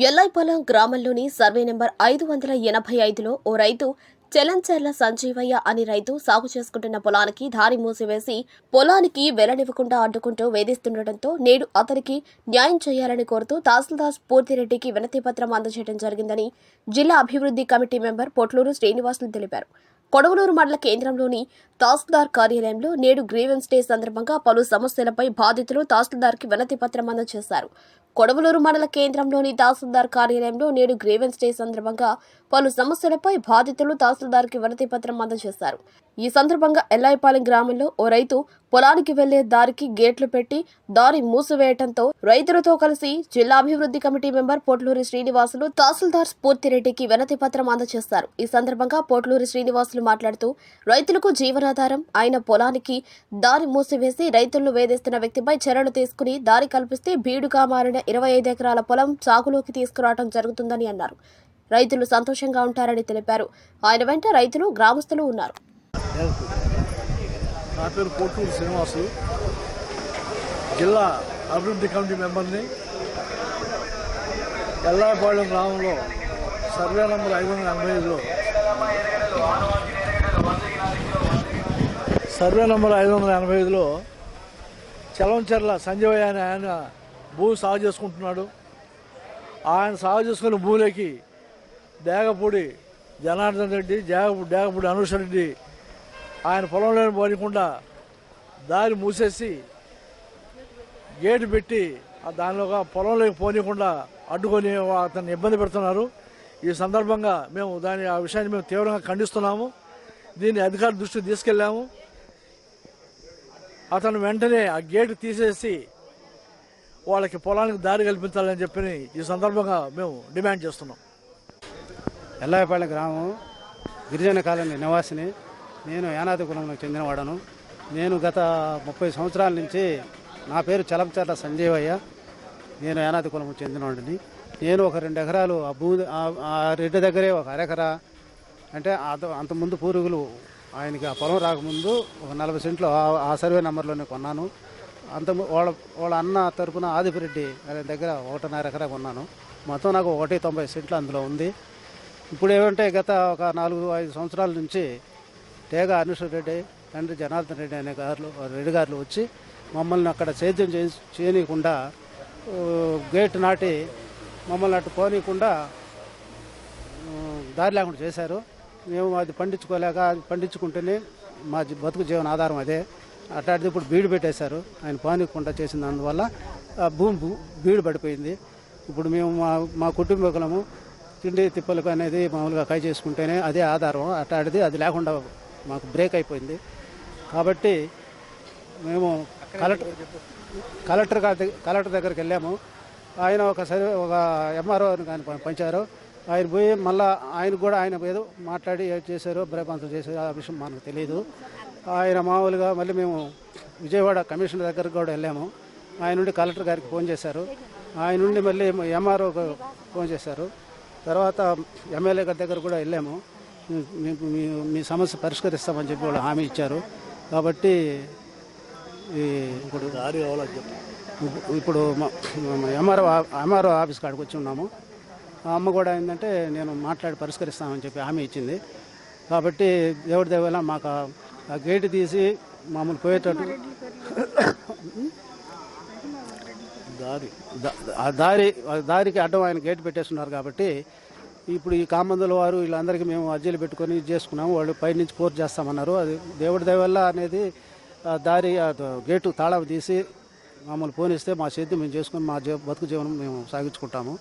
ఎల్లాయిపాలెం గ్రామంలోని survey number ఐదు వందల ఎనభై ఐదులో ఓ రైతు చెలంచెర్ల సంజీవయ్య అని రైతు సాగు చేసుకుంటున్న పొలానికి దారి మూసివేసి పొలానికి వెళ్ళనివ్వకుండా అడ్డుకుంటూ వేధిస్తుండటంతో నేడు అతనికి న్యాయం చేయాలని కోరుతూ తహసీల్దార్ స్ఫూర్తిరెడ్డికి వినతి పత్రం అందజేయడం జరిగిందని జిల్లా అభివృద్ధి కమిటీ మెంబర్ పొట్లూరు శ్రీనివాసులు తెలిపారు. కొడవలూరు మండల కేంద్రంలోని తహసీల్దార్ కార్యాలయంలో నేడు గ్రీవెన్స్ డే సందర్భంగా పలు సమస్యలపై బాధితులు తహసీల్దార్కి వినతి పత్రం అందజేశారు. కొడవలూరు మండల కేంద్రంలోని తహసీల్దార్ కార్యాలయంలో నేడు గ్రీవెన్స్ డే సందర్భంగా పలు సమస్యలపై బాధితులు తహసీల్దార్కి వినతి పత్రం అందజేశారు. ఈ సందర్భంగా ఎల్లాయిపాలెం గ్రామంలో ఓ రైతు పొలానికి వెళ్ళే దారికి గేట్లు పెట్టి దారి మూసివేయడంతో రైతులతో కలిసి జిల్లా అభివృద్ధి కమిటీ మెంబర్ పోట్లూరి శ్రీనివాసులు తహసీల్దార్ స్ఫూర్తిరెడ్డికి వినతి పత్రం అందజేశారు. ఈ సందర్భంగా పోట్లూరి శ్రీనివాసులు మాట్లాడుతూ రైతులకు జీవనాధారం ఆయన పొలానికి దారి మూసివేసి రైతులను వేధిస్తున్న వ్యక్తిపై చర్యలు తీసుకుని దారి కల్పిస్తే బీడుగా మారిన ఇరవై ఐదు ఎకరాల పొలం సాగులోకి తీసుకురావడం జరుగుతుందని అన్నారు. రైతులు సంతోషంగా ఉంటారని తెలిపారు. ఆయన వెంట రైతులు గ్రామస్తులు ఉన్నారు. నా పేరు కోటూరు శ్రీనివాసు. జిల్లా అభివృద్ధి కమిటీ మెంబర్ని ఎల్లాపాలెం గ్రామంలో సర్వే నంబర్ ఐదు వందల ఎనభై ఐదులో సర్వే నంబర్ ఐదు వందల ఎనభై ఐదులో చలంచెర్ల సంజయ్ అనే ఆయన భూమి సాగు చేసుకుంటున్నాడు. ఆయన సాగు చేసుకున్న భూమిలోకి దేగపూడి జనార్దన్ రెడ్డి దేగ దేగపూడి అనూష్ రెడ్డి ఆయన పొలంలో పోనీకుండా దారి మూసేసి గేటు పెట్టి ఆ దానిలో ఒక పొలంలోకి పోనీయకుండా అడ్డుకొని అతన్ని ఇబ్బంది పెడుతున్నారు. ఈ సందర్భంగా మేము దాని ఆ విషయాన్ని మేము తీవ్రంగా ఖండిస్తున్నాము. దీన్ని అధికార దృష్టికి తీసుకెళ్ళాము. అతను వెంటనే ఆ గేటు తీసేసి వాళ్ళకి పొలానికి దారి కల్పించాలని చెప్పి ఈ సందర్భంగా మేము డిమాండ్ చేస్తున్నాం. ఎల్లాయపల్లి గ్రామం గిరిజన కాలనీ నివాసిని. నేను యానాది కులంలోకి చెందినవాడను. నేను గత ముప్పై సంవత్సరాల నుంచి నా పేరు చలంచర్ల సంజీవయ్య. నేను యానాది కులం చెందినవాడిని. నేను ఒక రెండు ఎకరాలు ఆ భూమి ఆ- రెడ్డి దగ్గరే ఒక అరెకరా అంటే అంత అంతకుముందు పూర్వీకులు ఆయనకి ఆ పొలం రాకముందు ఒక నలభై సెంట్లు ఆ- సర్వే నెంబర్లోనే కొన్నాను. అంత వాళ్ళ వాళ్ళ అన్న తరపున ఆదిపిరెడ్డి దగ్గర ఒకటిన్నర ఎకరా కొన్నాను. మొత్తం నాకు ఒకటి తొంభై సెంట్లు అందులో ఉంది. ఇప్పుడు ఏమంటే గత ఒక నాలుగు ఐదు సంవత్సరాల నుంచి టేగా అనుష రెడ్డి తండ్రి జనార్దన్ రెడ్డి అనే గారు రెడ్డి గారు వచ్చి మమ్మల్ని అక్కడ సేద్యం చేయ చేయనీయకుండా గేట్ నాటి మమ్మల్ని అటు పోనీయకుండా దారి లేకుండా చేశారు. మేము అది పండించుకోలేక అది పండించుకుంటేనే మా జీ- బతుకు జీవన ఆధారం అదే. అట్లాంటిది ఇప్పుడు బీడు పెట్టేశారు. ఆయన పానీయకుండా చేసిన అందువల్ల ఆ భూమి బీడు పడిపోయింది. ఇప్పుడు మేము మా మా కుటుంబకులము తిండి తిప్పలకు అనేది మామూలుగా కై చేసుకుంటేనే అదే ఆధారం. అట్లాంటిది అది లేకుండా మాకు బ్రేక్ అయిపోయింది. కాబట్టి మేము కలెక్టర్ కలెక్టర్ గారి కలెక్టర్ దగ్గరికి వెళ్ళాము. ఆయన ఒక సర్వే ఒక ఎంఆర్ఓ ఆయన పంచారు. ఆయన పోయి మళ్ళా ఆయన కూడా ఆయన ఏదో మాట్లాడి చేశారు చేశారో బ్రేపాంతం చేశారు ఆ విషయం మనకు తెలియదు ఆయన మామూలుగా మళ్ళీ మేము విజయవాడ కమిషనర్ దగ్గరకు కూడా వెళ్ళాము. ఆయన నుండి కలెక్టర్ గారికి ఫోన్ చేశారు. ఆయన నుండి మళ్ళీ ఎంఆర్ఓ ఫోన్ చేశారు. తర్వాత ఎమ్మెల్యే గారి దగ్గర కూడా వెళ్ళాము. మీకు మీ మీ సమస్య పరిష్కరిస్తామని చెప్పి వాళ్ళు హామీ ఇచ్చారు. కాబట్టి ఈ ఇప్పుడు ఇప్పుడు ఎంఆర్ఓ ఎంఆర్ఓ ఆఫీస్ కాడికి వచ్చి ఉన్నాము. ఆ అమ్మ కూడా ఏంటంటే నేను మాట్లాడి పరిష్కరిస్తామని చెప్పి హామీ ఇచ్చింది. కాబట్టి దేవుడి దేవల మాకు ఆ- ఆ గేటు తీసి మామూలు పోయేటట్టు దారి. ఆ దారి దారికి అడ్డం ఆయన గేట్ పెట్టేస్తున్నారు కాబట్టి ఇప్పుడు ఈ కామందుల వారు వీళ్ళందరికీ మేము అర్జీలు పెట్టుకొని చేసుకున్నాము. వాళ్ళు పైనుంచి పూర్తి చేస్తామన్నారు. అది దేవుడి దయవల్ల అనేది దారి గేటు తాళం తీసి మమ్మల్ని పోనిస్తే మా సేద్యం మేము చేసుకొని మా బతుకు జీవనం మేము సాగించుకుంటాము.